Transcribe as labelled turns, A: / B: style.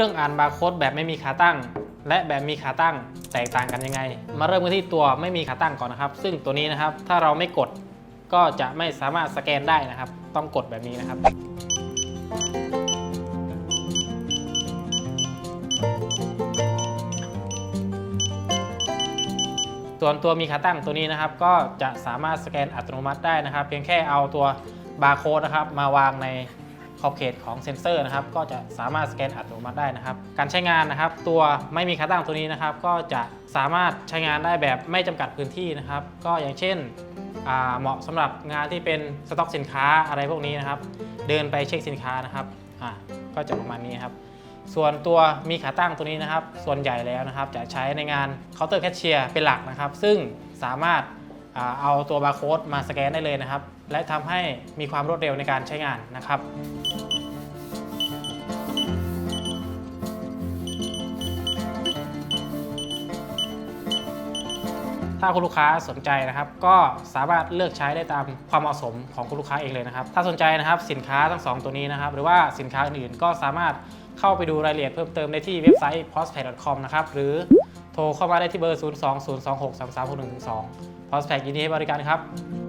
A: ครื่องอ่านบาร์โค้ดแบบไม่มีขาตั้ง และแบบมีขาตั้งแตกต่างกันยังไง มาเริ่มกันที่ตัวไม่มีขาตั้งก่อนนะครับ ซึ่งตัวนี้นะครับถ้าเราไม่กดก็จะไม่สามารถสแกนได้นะครับ ต้องกดแบบนี้นะครับ ส่วนตัวมีขาตั้งตัวนี้นะครับ ก็จะสามารถสแกนอัตโนมัติได้นะครับ เพียงแค่เอาตัวบาร์โค้ดนะครับมาวางใน ขอบเขตของเซ็นเซอร์นะครับก็จะสามารถสแกนอัตโนมัติได้นะครับ การใช้งานนะครับ ตัวไม่มีขาตั้งตัวนี้นะครับ ก็จะสามารถใช้งานได้แบบไม่จำกัดพื้นที่นะครับ ก็อย่างเช่นเหมาะสำหรับงานที่เป็นสต็อกสินค้าอะไรพวกนี้นะครับ เดินไปเช็คสินค้านะครับก็จะประมาณนี้ครับส่วนตัวมีขาตั้งตัวนี้นะครับ ส่วนใหญ่แล้วนะครับ จะใช้ในงานเคาน์เตอร์แคชเชียร์เป็นหลักนะครับ ซึ่งสามารถ เอาตัวบาร์โค้ดมาสแกนได้เลยนะครับ และทำให้มีความรวดเร็วในการใช้งานนะครับถ้าคุณลูกค้าสนใจนะครับ ก็สามารถเลือกใช้ได้ตามความเหมาะสมของคุณลูกค้าเองเลยนะครับ ถ้าสนใจนะครับสินค้าทั้งสองตัวนี้นะครับ หรือว่าสินค้าอื่นๆ ก็สามารถเข้าไปดูรายละเอียดเพิ่มเติมได้ที่เว็บไซต์ postpaid.com นะครับหรือ โทรเข้ามาได้ที่เบอร์ 020263361 2 postpaid ยินดีให้บริการครับ